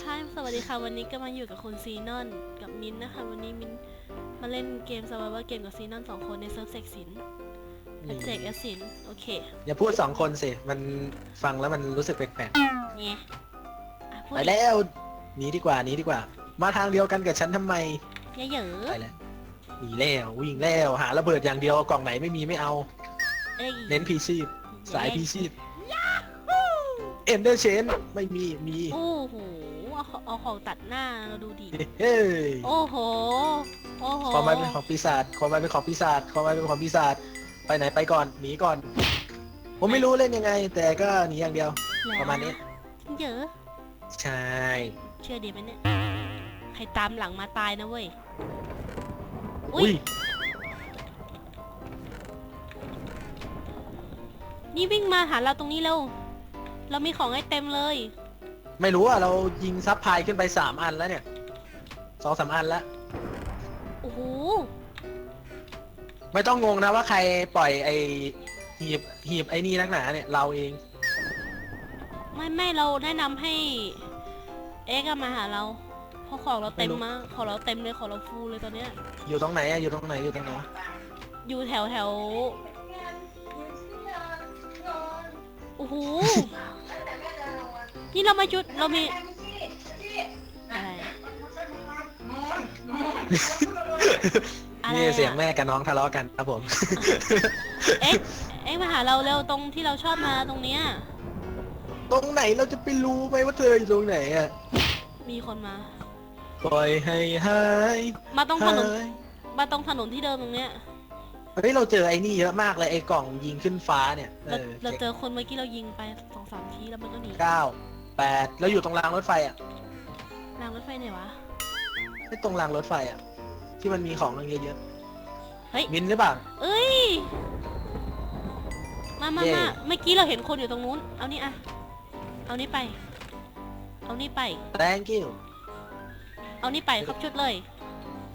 ใช่สวัสดีค่ะ วันนี้ก็มาอยู่กับคุณซีนอนกับมินท์นะคะ วันนี้มินท์มาเล่นเกมสวายว่าเกมกับซีนอนสองคนในเซิร์ฟเซกสินเซกแอสสินโอเคอย่าพูดสองคนสิ มันฟังแล้วมันรู้สึกแปลกเนี่ยอะๆพูดไปแล้วหนีดีกว่าหนีดีกว่า มาทางเดียวกันกับฉันทำไมเยอะเยอะไปแล้วหนีแล้ววิ่งแล้วหาระเบิดอย่างเดียวกล่องไหนไม่มีไม่เอาเอ้ยเน้นพีชีพสายพีชีพ เอ็นเดอร์เชนไม่มีมีโอ้โหเอาของเอาของตัดหน้าเราดูดิเฮ้ยโอ้โหโอ้โหความหมายเป็นของปีศาจความหมายเป็นของปีศาจความหมายเป็นของปีศาจไปไหนไปก่อนหนีก่อน ผมไม่รู้เล่นยังไง แต่ก็หนีอย่างเดียวแล้วประมาณนี้ เยอะใช่ เชื่อดีไหมเนี่ยใครตามหลังมาตายนะเว้ยอุ้อุ้ยยนี่วิ่งมาหาเราตรงนี้เร็ว เรามีของให้เต็มเลย ไม่รู้อะ เรายิงซับพลายขึ้นไปสามอันแล้วเนี่ยสองสามอันแล้ว โอ้โห ไม่ต้องงงนะว่าใครปล่อยไอหีบหีบไอ้นี่นักหนาเนี่ยเราเอง ไม่ไม่เราแนะนำให้ เอ็กซ์อะมาหาเรา เพราะของเราเต็มมากของเราเต็มเลยของเราฟูลเลยตอนเนี้ย อยู่ตรงไหนอะอยู่ตรงไหนอยู่ตรงไหนอยู่แถวแถวโอ้โห นี่เรามาจุดเรามีอะไรอะไรนี่เสียงอะแม่กับน้องทะเลาะกันครับผม เอ็กซ์เอ็กซ์มาหาเราเร็วตรงที่เราชอบมาตรงเนี้ยตรงไหนเราจะไปรู้ไหมว่าเธออยู่ตรงไหนอะมีคนมา ปล่อยให้หายมาตรงถนนหายมาตรงถนนที่เดิมตรงเนี้ยเฮ้ยเราเจอไอ้นี่เยอะมากเลยไอ้กล่องยิงขึ้นฟ้าเนี่ย เอเราอเราเจอคนเมื่อกี้เรายิงไปสองสามทีแล้วมันก็หนี เก้า แปดแล้วอยู่ตรงรางรถไฟอะรางรถไฟไหนวะ ไม่ตรงรางรถไฟอะที่มันมีของเยอะเฮ้ย ๆมินหรือเปล่า เอ้ย มามาเย่ มาเมื่อกี้เราเห็นคนอยู่ตรงนู้น เอานี่อะ เอานี่ไป เอานี่ไป thank you เอานี่ไปครบชุดเลย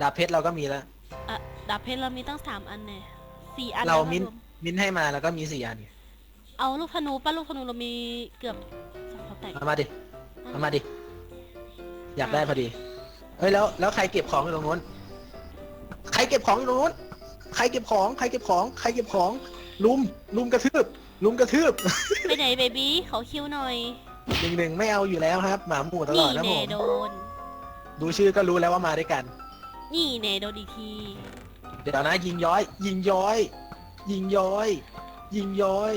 ดาบเพชรเราก็มีแล้ว อะดาบเพชรเรามีตั้งสามอันเนี่ยสี่อันเราแล้วมิ้นรวมินให้มาแล้วก็มีสี่อัน เอาลูกธนูป้าลูกธนูเรามีเกือบสองเขา แตกเอามาดิเอามาดิ อยากได้พอดี เฮ้ยแล้วแล้วใครเก็บของอยู่ตรงนู้น ใครเก็บของอยู่ตรงนู้น ใครเก็บของ ใครเก็บของ ใครเก็บของ ลุม ลุมกระทืบ ลุมกระทืบ ไปไหนเบบี้ขอคิวหน่อยหนึ่งหนึ่งไม่เอาอยู่แล้วครับ หมาหมู่ตลนี่อดนะเนผมโดน ดูชื่อก็รู้แล้วว่ามาด้วยกัน นี่เนโดนอีกที เดี๋ยวนะยิงย้อย ยิงย้อย ยิงย้อย ยิงย้อย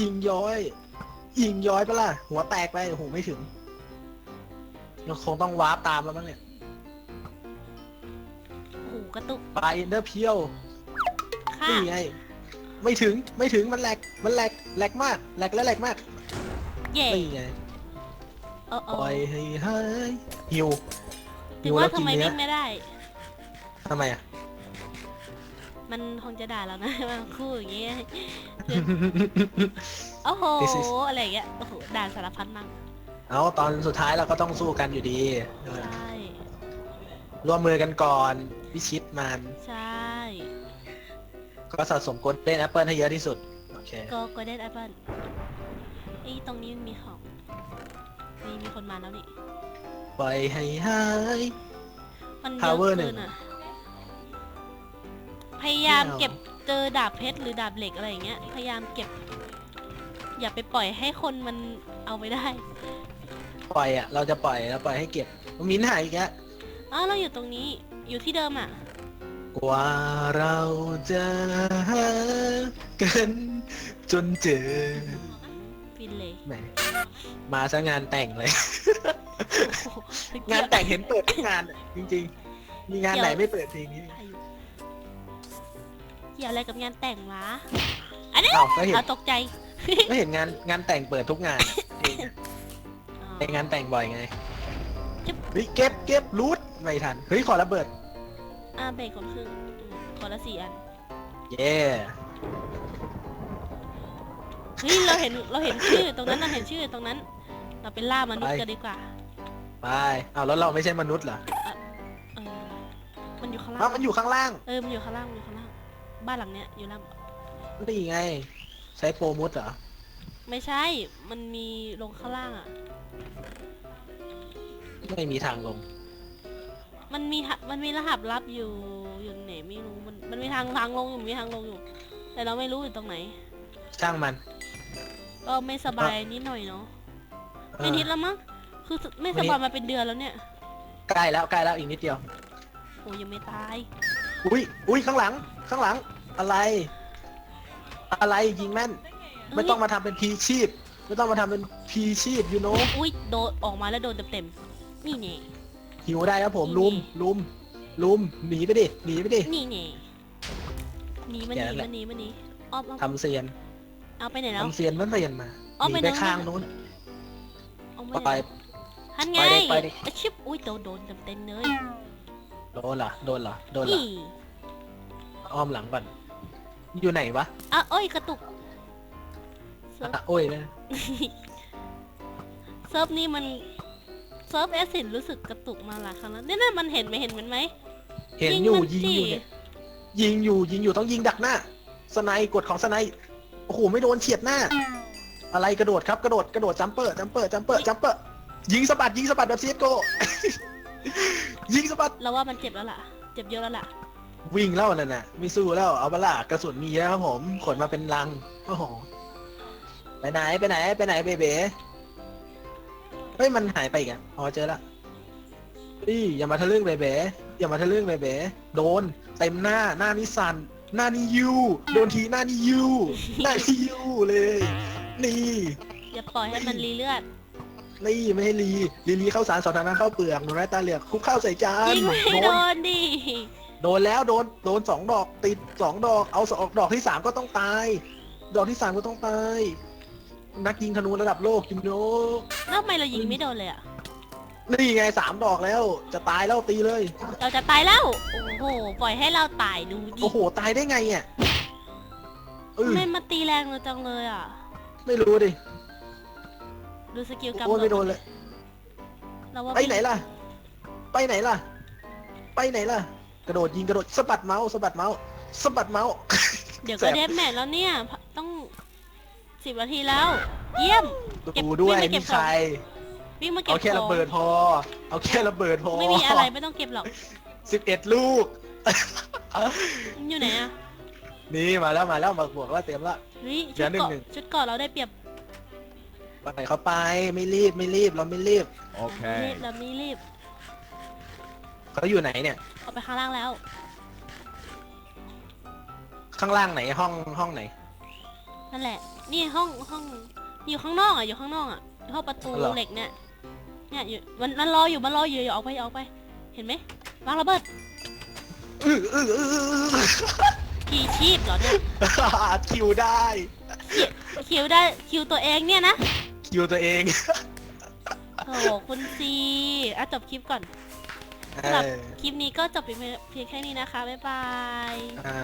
ยิงย้อย ยิงย้อยปะล่ะ หัวแตกไปโอ้โหไม่ถึงยังคงต้องวาร์ปตามแล้วมั้งเนี่ย โอ้โหกระตุกไปเดอร์เพียวค่ะนี่ไง ไม่ถึงไม่ถึงมันแหลกมันแหลกแหลกมากแหลกและแหลกมากเย่นี่ไงเออเอปล่ออยให้หายหิวถึหิงวว่าแล้วทำกินไมเนื้อวิ่งไม่ได้ทำไมอะ มันคงจะด่าเรานะมาคู่อย่างเงี้ยโอ้โห This is อะไรอย่างเงี้ย โอ้โห ด่าสารพัดมั่งเอาตอนสุดท้ายเราก็ต้องสู้กันอยู่ดีเออใช่ ร่วมมือกันก่อนพิชิตมัน ใช่ ก็สะสมกดเล่นแอปเปิลให้เยอะที่สุด โอเค ก็ก็ได้แอปเปิลไอ้ยตรงนี้มันมีของมีมีคนมาแล้วนี่ ปล่อยให้หาย มันเยอะ Power หนึ่เกิง นอะ พยายามไม่เอาเก็บเจอดาบเพชรหรือดาบเหล็กอะไรอย่างเงี้ย พยายามเก็บ อย่าไปปล่อยให้คนมันเอาไปได้ปล่อยอะ เราจะปล่อยเราปล่อยให้เก็บ มิ้นหายอีกแล้วอ้าวเราอยู่ตรงนี้อยู่ที่เดิมอะ กว่าเราจะหากันจนเจอฟินเลยแหมมาซะงานแต่งเลยโอ้โหงานแต่งเห็นเปิดทุกงานอะจริง ๆ มีงานไหนไม่เปิดเพลงนี้ อายุเกี่ยวอะไรกับงานแต่งวะอันนี้อ้าวก็เห็นเอาตกใจก็เห็นงานงานแต่งเปิดทุกงานเพลงอะอ๋อ ไปงานแต่งบ่อยไงจึ๊บ เฮ้ยเก็บเก็บรูทไม่ทันเฮ้ยขอระเบิด อ่าเบรกคนครึ่งอืมคนละสี่อันเย้เฮ้ยเราเห็นเราเห็นชื่อตรงนั้นเราเห็นชื่อตรงนั้น เราไปล่ามนุษย์กันดีกว่าไปอ้าวแล้วเราไม่ใช่มนุษย์เหรอเออมันอยู่ข้างล่าอ้างวมันอยู่ข้างล่าง เออมันอยู่ข้างล่างมันอยู่ข้างล่าง บ้านหลังเนี้ยอยู่ล่างนี่ไง ใช้โปรมุดเหรอ ไม่ใช่ มันมีลงข้างล่างอะ ไม่มีทางลง มันมีหะมันมีรหัสลับอยู่อยู่ไหนไม่รู้ มันมันมีทางทางลงอยู่มีทางลงอยู่ แต่เราไม่รู้อยู่ตรงไหน ช่างมันก็ไม่สบายนิดหน่อยเนาะเอไม่อนิดแล้วมั้ง คือไม่วัสนนี้บายมาเป็นเดือนแล้วเนี่ย ใกล้แล้วใกล้แล้วอีกนิดเดียวโอ้ยังไม่ตาย อุ้ยอุ้ยข้างหลัง ข้างหลัง อะไร อะไรยิงแม่น ไม่ต้องมาทำเป็นพีชีพ ไม่ต้องมาทำเป็นพีชีพยูโนอุ้ยโดนออกมาแล้วโดนเต็มๆนี่เน่หิวได้ครับผมลุมลุมลุมหนีไปดิหนีไปดิ นี่เน่หนีมันหอย่างนั้นีนแหละมันหนีมันหนีอ้อมอ้อมทำเซียนเอาไปไหนแล้ว ทำเซียนมันเซียนมาอ๋อหไปนีไปทางข้างนั้นนู้นเอาไม่ไปได้ทันไงไปดิไปดิอะชิบอุ้ยโดนโดนเต็มๆเลย โดนเหรอโดนเหรอโดนเหรอนี่อ้อมหลังก่อนอยู่ไหนวะอะเอ้ยกระตุกเซิร์ฟอะโอ้ยนะเซิร์ฟนี่มันเซิร์ฟเอสินรู้สึกกระตุกมาหลายครั้งแล้วเนี่ยนั่นมันเห็นไหมเห็นมันไหม เห็นอยู่มัยิงสิ อยู่เนี่ยยิงอยู่ยิงอยู่ต้องยิงดักหน้าสไนด์กดของสไนด์โอ้โหไม่โดนเฉียดหน้า อะไรกระโดดครับกระโดดกระโดดจัมเปอร์จัมเปอร์จัมเปอร์จัมเปอร์ยิงสะบัดยิงสะบัดแบบซีโก ยิงสะบัดเราว่ามันเจ็บแล้วล่ะ เจ็บเยอะแล้วล่ะ วิ่งแล้วนั่นน่ะไม่สู้แล้วเอาบล่ะกระสุนมีแล้วครับผมขนมาเป็นลังโอ้โหไปไหนไปไหนไปไหนเบเบเฮ้ยมันหายไปอีกอะอ๋อเจอละนี่อย่ามาทะลึ่งเบเบอย่ามาทะลึ่งเบเบโดนเต็มหน้าหน้านิสันหน้านี่ยูโดนทีหน้านี่ยูหน้านี่ยูเลย นี่อย่าปล่อยให้มันรีเลือด นี่ไม่ให้ลีลีลีเข้าสารสอนทางนั้นเข้าเปลือกหนูได้ตาเหลือกคุกเข้าใส่จานยิงไม่โดโดนนดิโดนแล้วโดนโดนสองดอกติดสองดอกเอาสองดอกที่สามก็ต้องตาย ดอกที่สามก็ต้องตาย นักยิงธนูระดับโลกจิมโนแล้วทำไมเรายิงไม่โดนเลยอะ นี่ไงสามดอกแล้ว จะตายแล้วตีเลย เราจะตายแล้ว โอ้โห ปล่อยให้เราตายดูดิโอ้โหตายได้ไงอะเออทำไม่มาตีแรงเราจังเลยอะ ไม่รู้ดิ ดูสกิลกรรมโอ้ยไม่โดนเลย เราว่าไปไหนล่ะ ไปไหนล่ะ ไปไหนล่ะ กระโดดยิงกระโดดสะบัดเมาส์สะบัดเมาส์สะบัดเมาส์เดี๋ยวแสก็บเดฟแมทแล้วเนี่ย ต้องสิบนาทีแล้ว เยี่ยม เก็บดูด้วยวิ่งไปเก็มีบใคร วิ่งมาเก็เอาบแค่ขระองเบิดพอ เอาแค่ระเบิดพอไม่มีอะไรไม่ต้องเก็บหรอกสิบเอ็ดลูก มันอยู่ไหนอะนี่มาแล้วมาแล้วมาบวกแล้วเต็มแล้วเฮ้ยเดี๋ชุยดวหนึ่งเกาะหนึ่ง ชุดเกาะเราได้เปรียบไปไหนเขาไปไม่รีบไม่รีบเราไม่รีบรีบ Okay. เราไม่รีบ เขาอยู่ไหนเนี่ยเอาไปข้างล่างแล้ว ข้างล่างไหนห้องห้องไหน นั่นแหละ นี่ห้องห้องอยู่ข้างนอกอะอยู่ข้างนอกอะห้องประตูเหรอเหล็กเนี่ย เนี่ยอยู่มันมันรออยู่มันรออยู่อย่าออกไปอย่าออกไป เห็นไหมวางระเบิดอื้ออื้ออื้ออื้อพีชีพเหรอเนี่ยคิวได้คิวได้คิวตัวเองเนี่ยนะ คิวตัวเอง โอ้โหคุณซีอะจบคลิปก่อนเอสำหรับอคลิปนี้ก็จบเพียงเพียงแค่นี้นะคะ บ๊ายบาย อ่า